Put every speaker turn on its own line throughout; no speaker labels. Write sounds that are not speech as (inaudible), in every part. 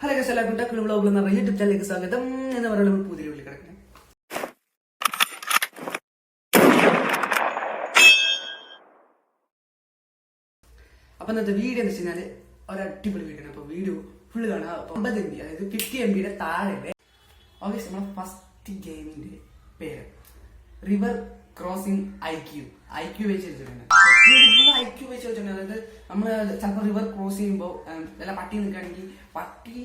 Hello guys എല്ലാവർക്കും Techno Blog എന്ന് പറഞ്ഞ യൂട്യൂബ് ചാനലിലേക്ക് സ്വാഗതം. എന്ന് പറയുന്നത് പുതിയ വിളി കിടക്കുന്നത് അപ്പൊ ഇന്നത്തെ വീഡിയോ എന്ന് വെച്ച് ഒരു അടിപൊളി വീഡിയോ അപ്പൊ വീഡിയോ ഫുള്ള് കാണാം. അമ്പത് എം ബി അതായത് ഫിഫ്റ്റി എം ബിയുടെ താഴെ ഓക്കെ നമ്മുടെ ഫസ്റ്റ് ഗെയിമിന്റെ പേര്. River crossing I Q I Q വെച്ച് വെച്ചിട്ടുണ്ട് ഐ ക്യൂ വെച്ച് വെച്ചിട്ടുണ്ട് അതായത് നമ്മൾ ചിലപ്പോൾ റിവർ ക്രോസ് ചെയ്യുമ്പോൾ വല്ല പട്ടി നിൽക്കുകയാണെങ്കിൽ പട്ടി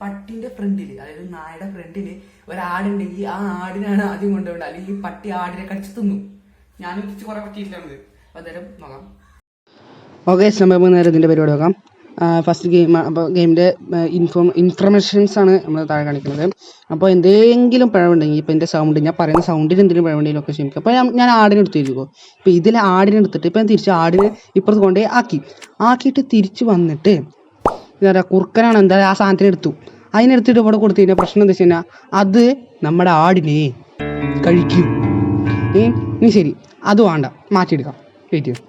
പട്ടിന്റെ ഫ്രണ്ടിൽ അതായത് നായയുടെ ഫ്രണ്ടിൽ ഒരാടുണ്ടെങ്കിൽ ആ ആടിനാണ് ആദ്യം കൊണ്ടുപോകേണ്ടത്. അല്ലെങ്കിൽ പട്ടി ആടിനെ കടിച്ചു തിന്നു. ഞാനും തിരിച്ച് കുറെ പറ്റിയിട്ടാണ് അപ്പൊ അന്നേരം നോക്കാം.
ഓക്കെ സംഭവം നേരം ഇതിന്റെ പരിപാടി നോക്കാം. ഫസ്റ്റ് ഗെയിം അപ്പോൾ ഗെയിമിന്റെ ഇൻഫോം ഇൻഫർമേഷൻസ് ആണ് നമ്മൾ താഴെ കാണിക്കുന്നത്. അപ്പോൾ എന്തെങ്കിലും പിഴവുണ്ടെങ്കിൽ ഇപ്പോൾ എന്റെ സൗണ്ട് ഞാൻ പറയുന്ന സൗണ്ടിന് എന്തെങ്കിലും പിഴവുണ്ടെങ്കിലും ഒക്കെ ക്ഷമിക്കും അപ്പോൾ ഞാൻ ആടിനെ എടുത്തിരിക്കുമോ ഇപ്പോൾ ഇതിൽ ആടിനെ എടുത്തിട്ട് ഇപ്പോൾ ഞാൻ തിരിച്ച് ആടിനെ ഇപ്പുറത്ത് കൊണ്ടുപോയി ആക്കി. ആക്കിയിട്ട് തിരിച്ച് വന്നിട്ട് എന്താ പറയുക കുറുക്കനാണ് എന്താ ആ സാധനത്തിന് എടുത്തു. അതിനെടുത്തിട്ട് ഇവിടെ കൊടുത്തു കഴിഞ്ഞാൽ പ്രശ്നം എന്താ വെച്ച് കഴിഞ്ഞാൽ അത് നമ്മുടെ ആടിനെ കഴിക്കും. ഇനി ശരി. അത് വേണ്ട. മാറ്റിയെടുക്കാം. വെയിറ്റ് ചെയ്യും.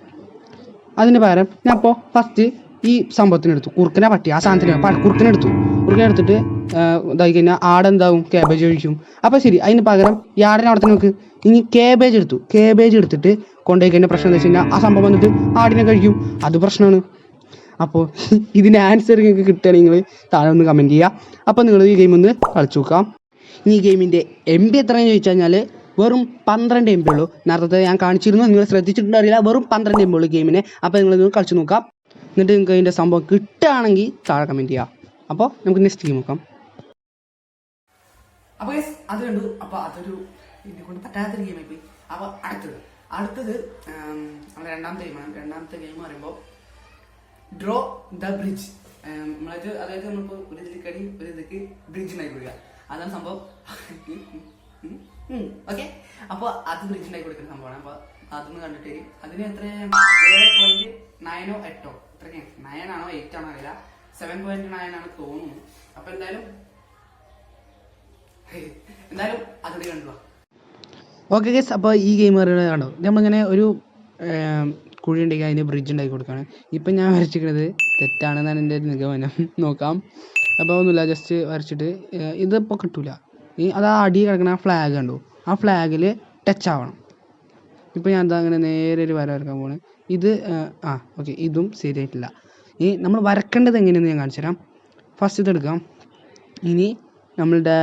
അതിന് പകരം ഞാൻ അപ്പോൾ ഫസ്റ്റ് ഈ സംഭവത്തിനെടുത്തു കുറുക്കനെ പറ്റി ആ സാധനത്തിന് കുറുക്കനെടുത്തു കുറുക്കനെ എടുത്തു. കുറുക്കനെ എടുത്തിട്ട് ആ, ഇതായി കഴിഞ്ഞാൽ ആടെന്താവും കാബേജ് ഒഴിക്കും അപ്പോൾ ശരി അതിന് പകരം ഈ ആടിനെ അവിടെ തന്നെ നോക്ക്. ഇനി കേബേജ് എടുത്തു. കേബേജ് എടുത്തിട്ട് കൊണ്ടുപോയി കഴിഞ്ഞാൽ പ്രശ്നം എന്താ വെച്ച് കഴിഞ്ഞാൽ ആ സംഭവം വന്നിട്ട് ആടിനെ കഴിക്കും. അത് പ്രശ്നമാണ് അപ്പോൾ ഇതിന് ആൻസർ നിങ്ങൾക്ക് കിട്ടുകയാണെങ്കിൽ താഴെ ഒന്ന് കമന്റ് ചെയ്യുക. അപ്പോൾ നിങ്ങൾ ഈ ഗെയിം ഒന്ന് കളിച്ചു നോക്കാം ഈ ഗെയിമിന്റെ എം ബി എത്രയെന്ന് ചോദിച്ചു കഴിഞ്ഞാൽ വെറും പന്ത്രണ്ട് എം ബി ഉള്ളൂ. നേരത്തെ ഞാൻ കാണിച്ചിരുന്നു. നിങ്ങൾ ശ്രദ്ധിച്ചിട്ടുണ്ടോ അറിയില്ല. വെറും പന്ത്രണ്ട് എം ബി ഉള്ളൂ ഗെയിമിന് അപ്പോൾ നിങ്ങൾ ഇത് കളിച്ച് നോക്കാം എന്നിട്ട് നിങ്ങൾക്ക് അതിന്റെ സംഭവം കിട്ടുകയാണെങ്കിൽ താഴെ കമന്റ് ചെയ്യാം അപ്പോൾ നമുക്ക് നെക്സ്റ്റ് ഗെയിം നോക്കാം.
അപ്പോൾ അത് കണ്ടു. അപ്പോൾ അതൊരു എന്നെ കൊണ്ട് പറ്റാത്തൊരു ഗെയിമായി പോയി. അപ്പോൾ അടുത്തത് അടുത്തത് നമ്മുടെ രണ്ടാമത്തെ ഗെയിമാണ് രണ്ടാമത്തെ ഗെയിം പറയുമ്പോൾ ഡ്രോ ദ ബ്രിഡ്ജ് നമ്മളത് അതായത് നമ്മളിപ്പോ ഒരു ഇതിൽ കടി ഒരു ഇതിലേക്ക് ബ്രിഡ്ജ് ഉണ്ടാക്കി കൊടുക്കുക അതാണ് സംഭവം. ഓക്കെ അപ്പൊ അത് ബ്രിഡ്ജ് ഉണ്ടാക്കി കൊടുക്കുന്ന സംഭവമാണ്. അപ്പൊ അതൊന്ന് കണ്ടിട്ട് അതിന് എത്ര? പോയിന്റ് നയനോ എട്ടോ? ഇത്രയ്ക്ക് നയൻ ആണോ എയ്റ്റ് ആണോ അറിയില്ല. സെവൻ പോയിന്റ് നയൻ ആണ് തോന്നുന്നു. അപ്പൊ എന്തായാലും എന്തായാലും അതുകൂടി കണ്ടു
ഓക്കെ ഗസ് അപ്പോൾ ഈ ഗെയിം പറയുന്നത് കണ്ടോ? നമ്മളിങ്ങനെ ഒരു കുഴി ഉണ്ടെങ്കിൽ അതിന് ബ്രിഡ്ജ് ഉണ്ടാക്കി കൊടുക്കുകയാണ്. ഇപ്പം ഞാൻ വരച്ചിരിക്കുന്നത് തെറ്റാണെന്നാണ് എന്റെ നിഗമനം. നോക്കാം. അപ്പോൾ ഒന്നുമില്ല ജസ്റ്റ് വരച്ചിട്ട് ഇതിപ്പോൾ കിട്ടൂല. ഈ അത് ആ അടി കിടക്കുന്ന ആ ഫ്ലാഗ് കണ്ടു? ആ ഫ്ലാഗിൽ ടച്ച് ആവണം. ഇപ്പോൾ ഞാൻ എന്താ അങ്ങനെ നേരെ ഒരു വര വരക്കാൻ പോണ് ഇത് ആ ഓക്കെ ഇതും ശരിയായിട്ടില്ല. ഈ നമ്മൾ വരക്കേണ്ടത് എങ്ങനെയെന്ന് ഞാൻ കാണിച്ചു തരാം. ഫസ്റ്റ് ഇതെടുക്കാം ഇനി നമ്മളുടെ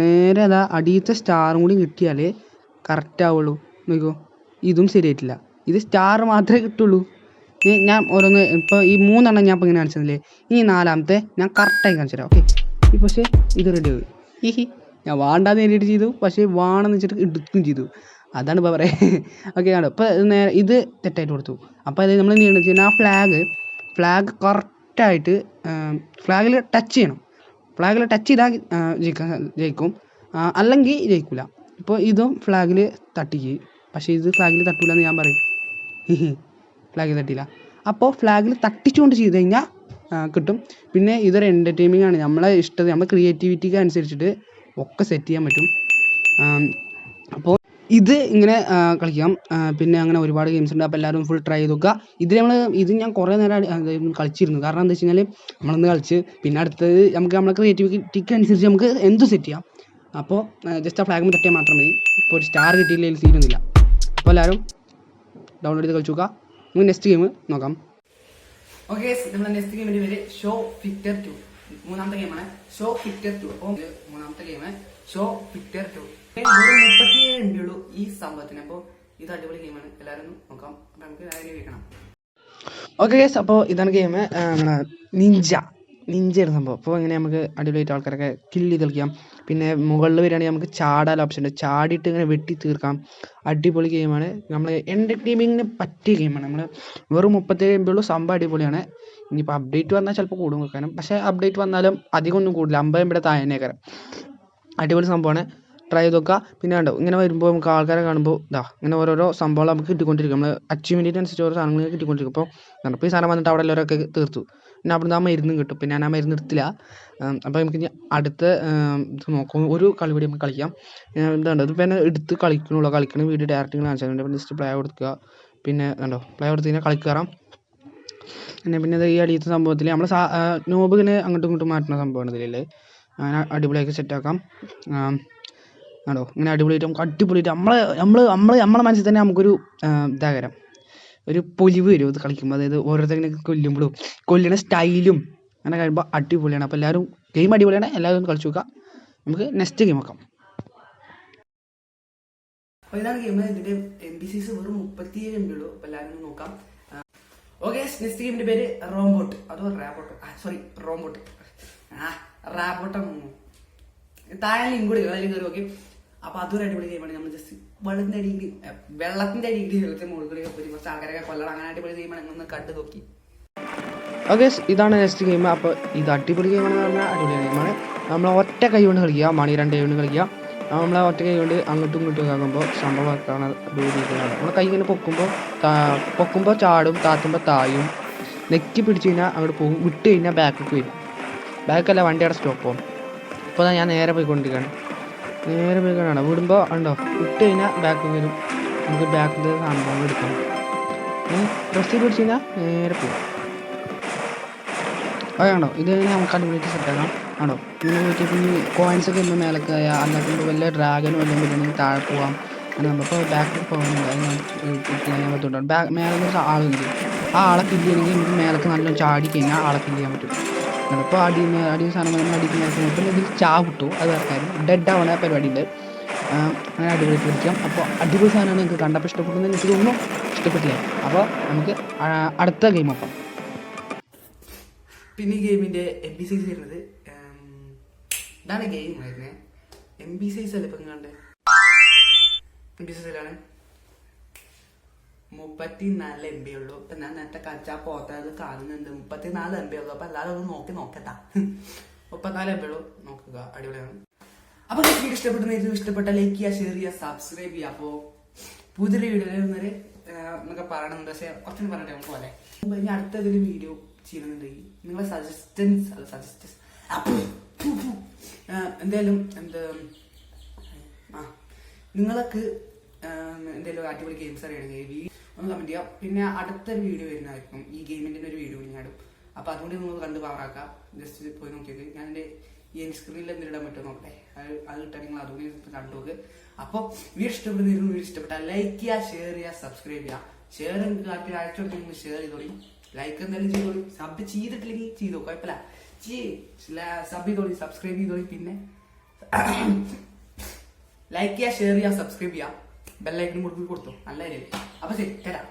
നേരെ അതാ അടിയത്തെ സ്റ്റാറും കൂടി കിട്ടിയാൽ കറക്റ്റ് ആവുള്ളൂ. നോക്കൂ. ഇതും ശരിയായിട്ടില്ല. ഇത് സ്റ്റാർ മാത്രമേ കിട്ടുള്ളൂ. ഞാൻ ഓരോന്ന് ഇപ്പോൾ ഈ മൂന്നെണ്ണം ഞാൻ ഇപ്പോൾ ഇങ്ങനെ കാണിച്ചതില്ലേ? ഇനി നാലാമത്തെ ഞാൻ കറക്റ്റായി കാണിച്ചു തരാം ഓക്കെ ഈ പക്ഷേ ഇത് റെഡി ആയി. ഹിഹി. ഞാൻ വാണ്ടാന്ന് എഡിറ്റ് ചെയ്തു പക്ഷേ വാണെന്ന് വെച്ചിട്ട് എടുക്കുകയും ചെയ്തു. അതാണ് ഇപ്പോൾ പറയുക ഓക്കെ കാണും ഇപ്പോൾ നേരെ ഇത് തെറ്റായിട്ട് കൊടുത്തു. അപ്പോൾ അത് നമ്മൾ എന്ത് ചെയ്യണം? ആ ഫ്ലാഗ് ഫ്ലാഗ് കറക്റ്റായിട്ട് ഫ്ലാഗിൽ ടച്ച് ചെയ്യണം. ഫ്ലാഗിൽ ടച്ച് ചെയ്താൽ ജയിക്കാൻ ജയിക്കും. അല്ലെങ്കിൽ ജയിക്കില്ല ഇപ്പോൾ ഇതും ഫ്ലാഗിൽ തട്ടിക്ക് പക്ഷേ ഇത് ഫ്ലാഗിൽ തട്ടില്ല എന്ന് ഞാൻ പറയും. ഫ്ലാഗിൽ തട്ടിയില്ല അപ്പോൾ ഫ്ലാഗിൽ തട്ടിച്ചുകൊണ്ട് ചെയ്ത് കഴിഞ്ഞാൽ കിട്ടും. പിന്നെ ഇതൊരു എന്റർടൈനിങ് ആണ്. നമ്മളെ ഇഷ്ടം നമ്മുടെ ക്രിയേറ്റിവിറ്റിക്ക് അനുസരിച്ചിട്ട് ഒക്കെ സെറ്റ് ചെയ്യാൻ പറ്റും. അപ്പോൾ ഇത് ഇങ്ങനെ കളിക്കാം. പിന്നെ അങ്ങനെ ഒരുപാട് ഗെയിംസ് ഉണ്ട്. അപ്പോൾ എല്ലാവരും ഫുൾ ട്രൈ ചെയ്ത് നോക്കുക. ഇത് നമ്മൾ ഇത് ഞാൻ കുറേ നേരം കളിച്ചിരുന്നു. കാരണം എന്താ വെച്ച് കഴിഞ്ഞാൽ നമ്മളൊന്ന് കളിച്ച് പിന്നെ അടുത്തത് നമുക്ക് നമ്മളെ ക്രിയേറ്റിവിറ്റിക്ക് അനുസരിച്ച് നമുക്ക് എന്തും സെറ്റ് ചെയ്യാം. അപ്പോൾ ജസ്റ്റ് ആ ഫ്ലാഗ് തട്ടിയാൽ മാത്രം മതി. ഇപ്പോൾ ഒരു സ്റ്റാർ കിട്ടിയില്ലെങ്കിൽ സീനൊന്നുമില്ല അപ്പോൾ എല്ലാവരും ഡൗൺലോഡ് ചെയ്ത് കളിച്ചു നമുക്ക് നെക്സ്റ്റ് ഗെയിം നോക്കാം.
ഓക്കെ നമ്മുടെ നെക്സ്റ്റ് ഗെയിമിന്റെ പേര് ഷോ ഫിറ്റർ ടു മൂന്നാമത്തെ ഗെയിമാണ് ഷോ ഫിറ്റർ ടു മൂന്നാമത്തെ ഗെയിം ഷോ ഫിറ്റർ ടു മുപ്പത്തിയേഴ് ഉണ്ട് ഉള്ളൂ ഈ സംഭവത്തിന്. അപ്പോൾ ഇത് അടിപൊളി ഗെയിമാണ് എല്ലാവരും നോക്കാം. നമുക്ക് അതിനെ
ഓക്കെ ഗേസ് അപ്പോൾ ഇതാണ് ഗെയിം നിഞ്ച നിഞ്ചയുടെ സംഭവം. അപ്പോൾ ഇങ്ങനെ നമുക്ക് അടിപൊളിയായിട്ട് ആൾക്കാരൊക്കെ കില്ല് ചെയ്ത് കളിക്കാം. പിന്നെ മുകളിൽ വരികയാണെങ്കിൽ നമുക്ക് ചാടാൻ ഓപ്ഷൻ ഉണ്ട്. ചാടിയിട്ട് ഇങ്ങനെ വെട്ടി തീർക്കാം. അടിപൊളി ഗെയിമാണ് നമ്മൾ എന്റെ ടീമിങ്ങിന് പറ്റിയ ഗെയിമാണ് നമ്മൾ വെറും മുപ്പത്തേഴ് എം ഉള്ളൂ. സംഭവം അടിപൊളിയാണ്. ഇനിയിപ്പോൾ അപ്ഡേറ്റ് വന്നാൽ ചിലപ്പോൾ കൂടും കൊടുക്കാനും പക്ഷേ അപ്ഡേറ്റ് വന്നാലും അധികം ഒന്നും കൂടില്ല. അമ്പത് എം താഴേനേക്കാരം അടിപൊളി സംഭവമാണ്. ട്രൈ ചെയ്ത് നോക്കുക പിന്നെ കണ്ടോ ഇങ്ങനെ വരുമ്പോൾ നമുക്ക് ആൾക്കാരെ കാണുമ്പോൾ ഇതാ ഇങ്ങനെ ഓരോരോ സംഭവങ്ങൾ നമുക്ക് കിട്ടിക്കൊണ്ടിരിക്കും. നമ്മൾ അച്ചീവ്മെന്റിന് അനുസരിച്ച് ഓരോ സാധനങ്ങൾ കിട്ടിക്കൊണ്ടിരിക്കും. അപ്പോൾ ഇപ്പോൾ ഈ സാധനം വന്നിട്ട് അവിടെ എല്ലാവരൊക്കെ തീർത്തു. പിന്നെ അവിടുന്ന് ആ മരുന്നും കിട്ടും. പിന്നെ ഞാൻ ആ മരുന്ന് എടുത്തില്ല. അപ്പോൾ നമുക്ക് അടുത്ത ഇത് നോക്കും. ഒരു കളി കൂടി നമുക്ക് കളിക്കാം. ഇതുണ്ട് ഇതിപ്പോൾ എന്നെ എടുത്ത് കളിക്കണുള്ളൂ. കളിക്കണ വീഡിയോ ഡയറക്റ്റ് കാണിച്ചു അപ്പോൾ ജസ്റ്റ് പ്ലേ കൊടുക്കുക. പിന്നെ കണ്ടോ പ്ലേ കൊടുത്ത് കഴിഞ്ഞാൽ കളി കയറാം പിന്നെ പിന്നെ ഈ അടിയത്തെ സംഭവത്തിൽ നമ്മൾ സാ നോബ് ഇങ്ങനെ അങ്ങോട്ടും ഇങ്ങോട്ടും മാറ്റുന്ന സംഭവമാണ് ഇതിൽ അങ്ങനെ അടിപൊളിയാക്കി സെറ്റാക്കാം ആണോ ഇങ്ങനെ അടിപൊളിയായിട്ട് നമുക്ക് അടിപൊളിയായിട്ട് നമ്മളെ നമ്മൾ നമ്മൾ നമ്മളെ മനസ്സിൽ തന്നെ നമുക്കൊരു ഇതാകരം ഒരു പൊലിവ് വരും അത് കളിക്കുമ്പോൾ അതായത് ഓരോരുത്തരെ കൊല്ലുമ്പോഴും കൊല്ലുന്ന സ്റ്റൈലും അങ്ങനെ കഴിയുമ്പോൾ അടിപൊളിയാണ്. അപ്പോൾ എല്ലാവരും ഗെയിം അടിപൊളിയാണ്. എല്ലാവരും ഒന്ന് കളിച്ചു നോക്കാം. നമുക്ക് നെക്സ്റ്റ് ഗെയിം നോക്കാം.
അപ്പോൾ ഇതാണ് ഗെയിം ഇതിന്റെ എം ബി സീസ് വെറും മുപ്പത്തിയേഴ് എം ബി ഉള്ളൂ. അപ്പൊ എല്ലാവരും നോക്കാം. ഓക്കെ നെക്സ്റ്റ് ഗെയിമിന്റെ പേര് റോബോട്ട് അതോ റാബോട്ട് സോറി റോബോട്ട് ആ റാബോട്ടാണ് താഴെ ലിങ്ക് കൂടി അതിൽ കയറി നോക്കി അപ്പൊ അതൊരു അടിപൊളി ഗെയിമാണ് നമ്മൾ ജസ്റ്റ് വെള്ളത്തിന്റെ അടിയിൽ വെള്ളത്തിന്റെ അടിയിൽ വെള്ളത്തിന് മുകളിൽ പോയി കുറച്ച് ആൾക്കാരൊക്കെ കൊല്ലണം. അങ്ങനെ അടിപൊളി ഗെയിമാണ് ഒന്ന് കണ്ടു നോക്കി.
ഓക്കെ ഇതാണ് നെക്സ്റ്റ് ഗെയിം അപ്പോൾ ഇത് അടിപൊളി ഗെയിമാണെന്ന് പറഞ്ഞാൽ അടിപൊളി ഗെയിമാണ് നമ്മൾ ഒറ്റ കൈ കൊണ്ട് കളിക്കുക മണി രണ്ട് കൈ കൊണ്ട് കളിക്കുക. നമ്മൾ ഒറ്റ കൈ കൊണ്ട് അങ്ങോട്ടും ഇങ്ങോട്ടും ആകുമ്പോൾ സംഭവമൊക്കെയാണ് രീതിയിലാണ് നമ്മൾ കൈ ഇങ്ങനെ പൊക്കുമ്പോൾ പൊക്കുമ്പോൾ ചാടും താത്തുമ്പോൾ തായും. നെക്കി പിടിച്ച് കഴിഞ്ഞാൽ അങ്ങോട്ട് പോകും. വിട്ട് കഴിഞ്ഞാൽ ബാക്കിലേക്ക് വരും. ബാക്കല്ല വണ്ടിയുടെ സ്റ്റോപ്പ് പോകും ഇപ്പോൾ ഞാൻ നേരെ പോയിക്കൊണ്ടിരിക്കുകയാണ്. നേരെ പോയി കാണാം. വിടുമ്പോൾ ഉണ്ടോ ഇട്ട് കഴിഞ്ഞാൽ ബാക്ക് വരും. നമുക്ക് ബാക്കിൽ സാധനം എടുക്കാം. ഡ്രസ്സ് പിടിച്ച് കഴിഞ്ഞാൽ നേരെ പോകും അതാണോ ഇത് കഴിഞ്ഞാൽ നമുക്ക് അടിപൊളിയായിട്ട് സെറ്റാക്കാം ആണോ ഇങ്ങനെ പോയിട്ട് കോയിൻസ് ഒക്കെ ഇന്ന് മേലക്കായ അല്ലാതെ വല്ല ഡ്രാഗനും വല്ലതും വരുന്നെങ്കിൽ താഴെ പോവാം. നമ്മളിപ്പോൾ ബാക്കിൽ പോകുന്നുണ്ട്. അത് ഞാൻ ബാക്ക് മേലെ ആളുണ്ട്. ആ ആളെ കില്ല് നമുക്ക് മേലക്ക് നല്ല ചാടി കഴിഞ്ഞാൽ ആളെ കില്ല് പറ്റും. അപ്പോൾ അടി അടി സാധനം നമ്മൾ അടിക്കുന്ന പിന്നെ ഇതിൽ ചാ കിട്ടും. അത് വേറെ ഡെഡ് ആവണ പരിപാടി ഉണ്ട് അങ്ങനെ അടിപൊളി പിടിക്കാം അപ്പോൾ അടിപൊളി സാധനമാണ് നിങ്ങൾക്ക് കണ്ടപ്പോൾ ഇഷ്ടപ്പെട്ടെന്ന് എനിക്ക് തോന്നുന്നു ഇഷ്ടപ്പെട്ടില്ല. അപ്പോൾ നമുക്ക് അടുത്ത ഗെയിം അപ്പം
പിന്നെ ഈ ഗെയിമിന്റെ എം ബി സൈസ് വരുന്നത് ഇതാണ് ഗെയിം വരുന്നത്. എം ബി സൈസ് അല്ല ഇപ്പം കണ്ടേ എം ബി സൈസിലാണ് മുപ്പത്തിനാല് എം ബി ഉള്ളൂ. ഇപ്പൊ ഞാൻ നേരത്തെ കച്ചാ പോത്തത് കാണുന്നുണ്ട്. മുപ്പത്തിനാല് എം ബി ഉള്ളൂ. അപ്പൊ എല്ലാവരും ഒന്ന് നോക്കി നോക്കട്ടാ. മുപ്പത്തിനാല് എം ബി ഉള്ളൂ. നോക്കുക. അടിപൊളിയാണ്. അപ്പൊ വീഡിയോ ഇഷ്ടപ്പെടുന്ന ഇഷ്ടപ്പെട്ട ലൈക്ക് ചെയ്യുക ഷെയർ ചെയ്യുക സബ്സ്ക്രൈബ് ചെയ്യുക. അപ്പോ പുതിയൊരു വീഡിയോ വരുന്നവര് എന്നൊക്കെ പറയണം പക്ഷെ കുറച്ചും നമുക്ക് പോലെ ഇനി അടുത്തൊരു വീഡിയോ ചെയ്യുന്നുണ്ടെങ്കിൽ നിങ്ങളെ സജസ്റ്റൻസ് അല്ല സജസ്റ്റൻസ് എന്തായാലും എന്ത് ആ. നിങ്ങൾക്ക് എന്തെങ്കിലും അടിപൊളി ഗെയിംസ് അറിയണമെങ്കിൽ ഒന്ന് കമന്റ് ചെയ്യാം. പിന്നെ അടുത്തൊരു വീഡിയോ വരുന്നതായിരിക്കും. ഈ ഗെയിമിന്റെ ഒരു വീഡിയോ ഞാനും അപ്പൊ അതുകൊണ്ട് നിങ്ങൾ കണ്ട് പവറാക്കാം ജസ്റ്റ് പോയി നോക്കിയത് ഞാൻ എന്റെ ഈ സ്ക്രീനിൽ എന്തെങ്കിലും ഇടാൻ പറ്റുമോ നോക്കട്ടെ. അത് അത് കിട്ടാൻ നിങ്ങൾ അതുകൊണ്ട് കണ്ടു നോക്ക്. അപ്പോൾ വീഡിയോ ഇഷ്ടപ്പെടുന്ന വീഡിയോ ഇഷ്ടപ്പെട്ടാൽ ലൈക്ക് ചെയ്യുക ഷെയർ ചെയ്യുക സബ്സ്ക്രൈബ് ചെയ്യുക. ഷെയർ കാട്ടി അയച്ചു നിങ്ങൾ ഷെയർ ചെയ്തോളി. ലൈക്ക് എന്തായാലും ചെയ്തോളി. സബ് ചെയ്തിട്ടില്ലെങ്കിൽ ചെയ്തോ കുഴപ്പമില്ല. സബ് ചെയ്തോളി സബ്സ്ക്രൈബ് ചെയ്തോളി. പിന്നെ (coughs) ലൈക്ക് ചെയ്യുക ഷെയർ ചെയ്യുക സബ്സ്ക്രൈബ് ചെയ്യുക. ബെല്ലൈക്കനും കൊടുക്കും കൊടുത്തു. നല്ല കാര്യം. അപ്പൊ ശരി തരാം